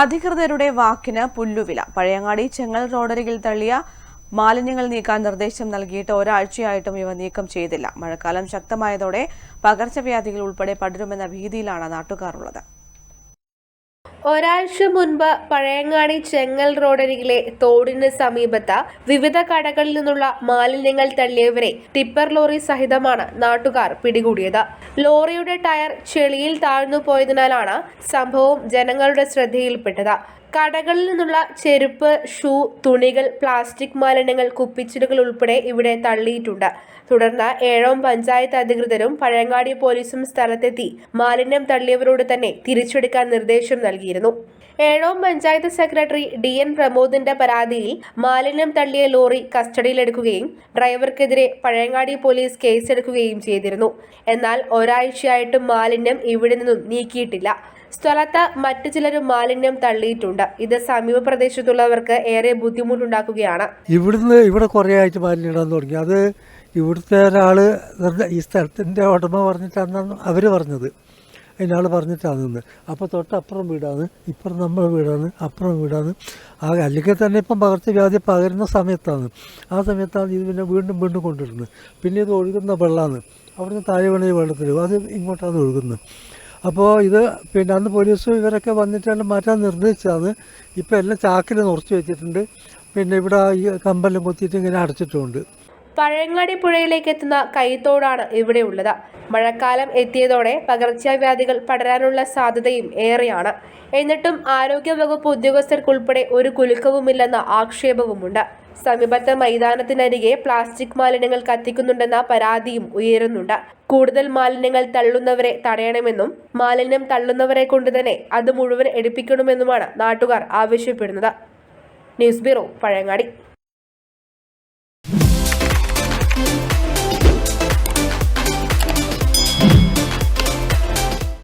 അധികൃതരുടെ വാക്കിന് പുല്ലുവില. പഴയങ്ങാടി ചെങ്ങൽ റോഡരികിൽ തള്ളിയ മാലിന്യങ്ങൾ നീക്കാൻ നിർദ്ദേശം നൽകിയിട്ട് ഒരാഴ്ചയായിട്ടും ഇവ നീക്കം ചെയ്തില്ല. മഴക്കാലം ശക്തമായതോടെ പകർച്ചവ്യാധികൾ ഉൾപ്പെടെ പടരുമെന്ന ഭീതിയിലാണ് നാട്ടുകാരുള്ളത്. ഒരാഴ്ച മുൻപ് പഴയങ്ങാടി ചെങ്ങൽ റോഡരികിലെ തോടിന് സമീപത്ത് വിവിധ കടകളിൽ നിന്നുള്ള മാലിന്യങ്ങൾ തള്ളിയവരെ ടിപ്പർ ലോറി സഹിതമാണ് നാട്ടുകാർ പിടികൂടിയത്. ലോറിയുടെ ടയർ ചെളിയിൽ താഴ്ന്നു പോയതിനാലാണ് സംഭവം ജനങ്ങളുടെ ശ്രദ്ധയിൽപ്പെട്ടത്. കടകളിൽ നിന്നുള്ള ചെരുപ്പ് ഷൂ തുണികൾ പ്ലാസ്റ്റിക് മാലിന്യങ്ങൾ കുപ്പിച്ചിലുകൾ ഉൾപ്പെടെ ഇവിടെ തള്ളിയിട്ടുണ്ട്. തുടർന്ന് ഏഴോം പഞ്ചായത്ത് അധികൃതരും പഴയങ്ങാടി പോലീസും സ്ഥലത്തെത്തി മാലിന്യം തള്ളിയവരോട് തന്നെ തിരിച്ചെടുക്കാൻ നിർദ്ദേശം നൽകിയിരുന്നു. Ezhome panchayat secretary D N പ്രമോദിന്റെ പരാതിയിൽ മാലിന്യം തള്ളിയ ലോറി കസ്റ്റഡിയിലെടുക്കുകയും ഡ്രൈവർക്കെതിരെ പഴയങ്ങാടി പോലീസ് കേസെടുക്കുകയും ചെയ്തിരുന്നു. എന്നാൽ ഒരാഴ്ചയായിട്ടും മാലിന്യം ഇവിടെ നിന്നും നീക്കിയിട്ടില്ല. സ്ഥലത്ത് മറ്റു ചിലരും മാലിന്യം തള്ളിയിട്ടുണ്ട്. ഇത് സമീപ പ്രദേശത്തുള്ളവർക്ക് ഏറെ ബുദ്ധിമുട്ടുണ്ടാക്കുകയാണ്. ഇവിടുന്ന് ഇവിടെ കുറേ ആയിട്ട് മാലിന്യം ഇടാൻ തുടങ്ങി. അത് ഇവിടുത്തെ ഒരാൾ ഈ സ്ഥലത്തിന്റെ ഉടമ പറഞ്ഞിട്ടാണെന്നാണ് അവർ പറഞ്ഞത്. അതിനാൾ പറഞ്ഞിട്ടാണ് നിന്ന്. അപ്പോൾ തൊട്ടപ്പുറം വീടാണ് ഇപ്പുറം നമ്മുടെ വീടാണ് അപ്പുറം വീടാണ്. ആ അല്ലെങ്കിൽ തന്നെ ഇപ്പം പകർച്ചവ്യാധി പകരുന്ന സമയത്താണ്. ആ സമയത്താണ് ഇത് പിന്നെ വീണ്ടും വീണ്ടും കൊണ്ടുവരുന്നത്. പിന്നെ ഇത് ഒഴുകുന്ന വെള്ളമാണ് അവിടുന്ന് താഴെ വീണ വെള്ളത്തിൽ അത് ഇങ്ങോട്ടാണ് ഒഴുകുന്നത്. അപ്പോൾ ഇത് പിന്നെ അന്ന് പോലീസും ഇവരൊക്കെ വന്നിട്ടാണ് മാറ്റാൻ നിർദ്ദേശിച്ചതാണ് ഇപ്പോൾ എല്ലാം ചാക്കിൽ നിറച്ച് വെച്ചിട്ടുണ്ട്. പിന്നെ ഇവിടെ ഈ കമ്പെല്ലാം കൊത്തിയിട്ട് ഇങ്ങനെ അടച്ചിട്ടുമുണ്ട് പഴങ്ങാടി പുഴയിലേക്ക് എത്തുന്ന കൈത്തോടാണ് ഇവിടെ ഉള്ളത്. മഴക്കാലം എത്തിയതോടെ പകർച്ചവ്യാധികൾ പടരാനുള്ള സാധ്യതയും ഏറെയാണ്. എന്നിട്ടും ആരോഗ്യവകുപ്പ് ഉദ്യോഗസ്ഥർക്കുൾപ്പെടെ ഒരു കുലുക്കവുമില്ലെന്ന ആക്ഷേപവുമുണ്ട്. സമീപത്തെ മൈതാനത്തിനരികെ പ്ലാസ്റ്റിക് മാലിന്യങ്ങൾ കത്തിക്കുന്നുണ്ടെന്ന പരാതിയും ഉയരുന്നുണ്ട്. കൂടുതൽ മാലിന്യങ്ങൾ തള്ളുന്നവരെ തടയണമെന്നും മാലിന്യം തള്ളുന്നവരെ കൊണ്ട് തന്നെ അത് മുഴുവൻ എടുപ്പിക്കണമെന്നുമാണ് നാട്ടുകാർ ആവശ്യപ്പെടുന്നത്. News bureau Pazhayangadi.